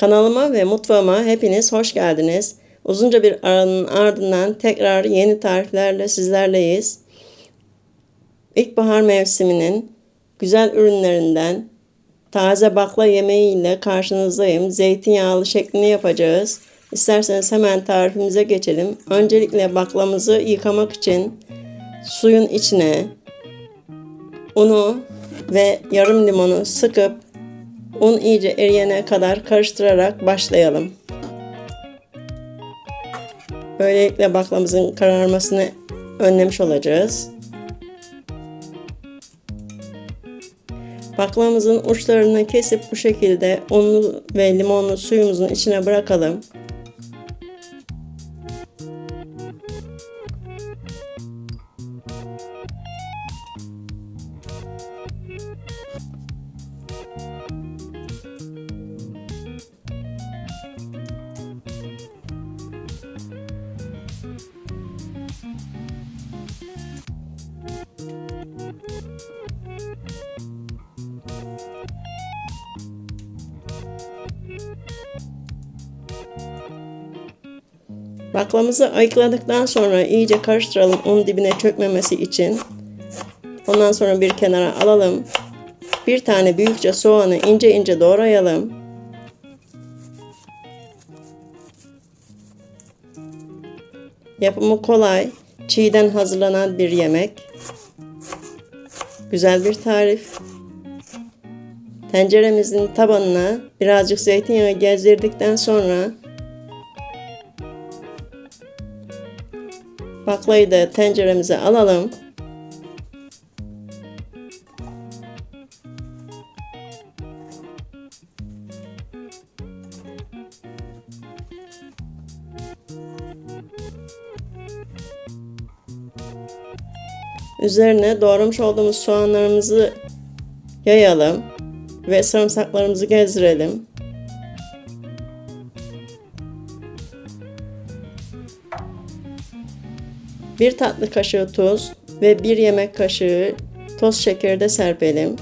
Kanalıma ve mutfağıma hepiniz hoş geldiniz. Uzunca bir aranın ardından tekrar yeni tariflerle sizlerleyiz. İlkbahar mevsiminin güzel ürünlerinden taze bakla yemeğiyle karşınızdayım. Zeytinyağlı şeklini yapacağız. İsterseniz hemen tarifimize geçelim. Öncelikle baklamızı yıkamak için suyun içine unu ve yarım limonu sıkıp un iyice eriyene kadar karıştırarak başlayalım. Böylelikle baklamızın kararmasını önlemiş olacağız. Baklamızın uçlarını kesip bu şekilde unlu ve limonlu suyumuzun içine bırakalım. Baklamızı ayıkladıktan sonra iyice karıştıralım un dibine çökmemesi için. Ondan sonra bir kenara alalım. Bir tane büyükçe soğanı ince ince doğrayalım. Yapımı kolay, çiğden hazırlanan bir yemek. Güzel bir tarif. Tenceremizin tabanına birazcık zeytinyağı gezdirdikten sonra baklayı da tenceremize alalım. Üzerine doğramış olduğumuz soğanlarımızı yayalım ve sarımsaklarımızı gezdirelim. Bir tatlı kaşığı tuz ve bir yemek kaşığı toz şekeri de serpelim.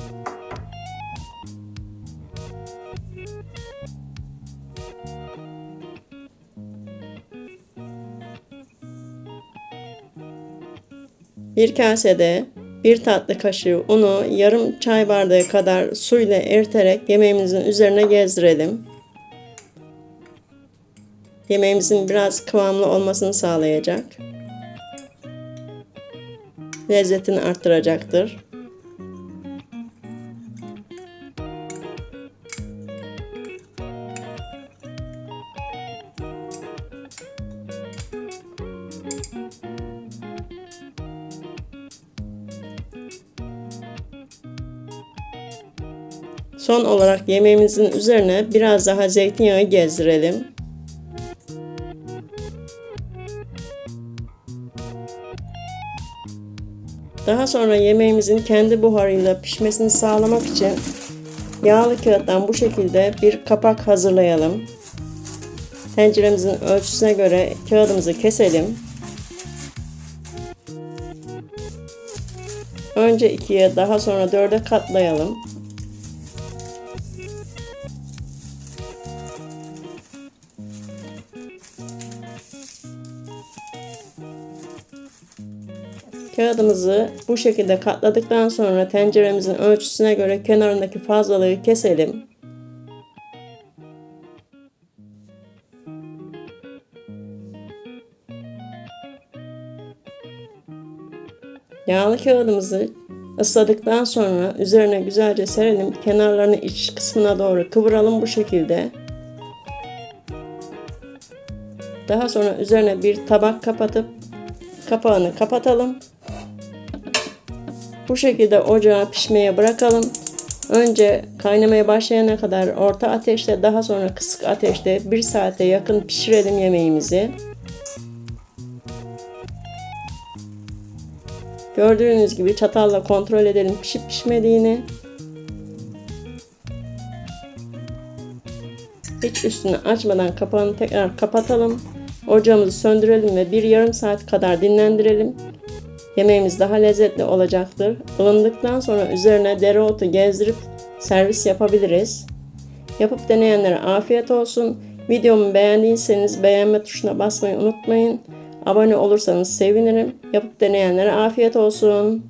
Bir kasede bir tatlı kaşığı unu yarım çay bardağı kadar suyla eriterek yemeğimizin üzerine gezdirelim. Yemeğimizin biraz kıvamlı olmasını sağlayacak. Lezzetini arttıracaktır. Son olarak yemeğimizin üzerine biraz daha zeytinyağı gezdirelim. Daha sonra yemeğimizin kendi buharıyla pişmesini sağlamak için yağlı kağıttan bu şekilde bir kapak hazırlayalım. Tenceremizin ölçüsüne göre kağıdımızı keselim. Önce ikiye daha sonra dörde katlayalım. Kağıdımızı bu şekilde katladıktan sonra tenceremizin ölçüsüne göre kenarındaki fazlalığı keselim. Yağlı kağıdımızı ısladıktan sonra üzerine güzelce serelim. Kenarlarını iç kısmına doğru kıvıralım bu şekilde. Daha sonra üzerine bir tabak kapatıp kapağını kapatalım. Bu şekilde ocağa pişmeye bırakalım. Önce kaynamaya başlayana kadar orta ateşte daha sonra kısık ateşte bir saate yakın pişirelim yemeğimizi. Gördüğünüz gibi çatalla kontrol edelim pişip pişmediğini. Hiç üstünü açmadan kapağını tekrar kapatalım. Ocağımızı söndürelim ve bir yarım saat kadar dinlendirelim. Yemeğimiz daha lezzetli olacaktır. Ilındıktan sonra üzerine dereotu gezdirip servis yapabiliriz. Yapıp deneyenlere afiyet olsun. Videomu beğendiyseniz beğenme tuşuna basmayı unutmayın. Abone olursanız sevinirim. Yapıp deneyenlere afiyet olsun.